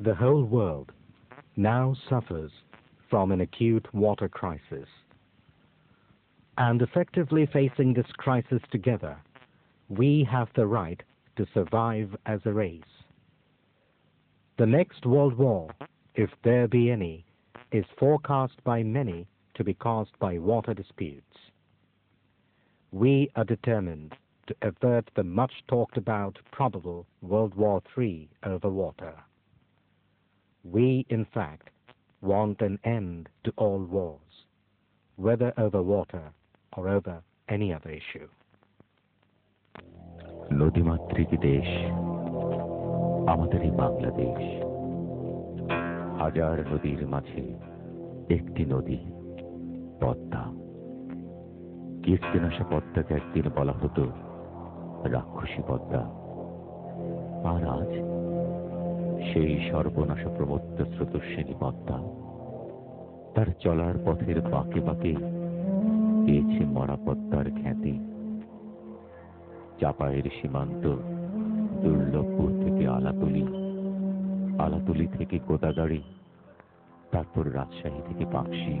The whole world now suffers from an acute water crisis. And effectively facing this crisis together, we have the right to survive as a race. The next world war, if there be any, is forecast by many to be caused by water disputes. We are determined to avert the much talked about probable World War III over water. We, in fact, want an end to all wars, whether over water or over any other issue. নদীমাতৃক দেশ আমাদের এই বাংলাদেশ। হাজার নদীর মাঝে একটি নদী পদ্মা। কীর্তিনাশা পদ্মাকে একদিন বলা হতো রাক্ষসী পদ্মা। আর আজ সেই সর্বনাশ প্রমত্ত স্রোতস্বিনী পদ্মা তার চলার পথের বাঁকে বাঁকে পেয়েছে মরা পদ্মার খ্যাতি। চাপায়ের সীমান্ত দুর্লভপুর থেকে আলাতলি আলাতলি থেকে গোদাগাড়ি তারপর রাজশাহী থেকে পাকশি,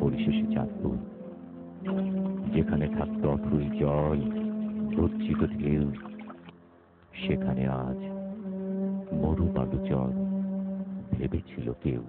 পরিশেষে চাঁদপুর, যেখানে থাকতো অথই জল গচ্ছিত ঢেউ, সেখানে আজ মরু বালুচর ভেবেছিল কেউ।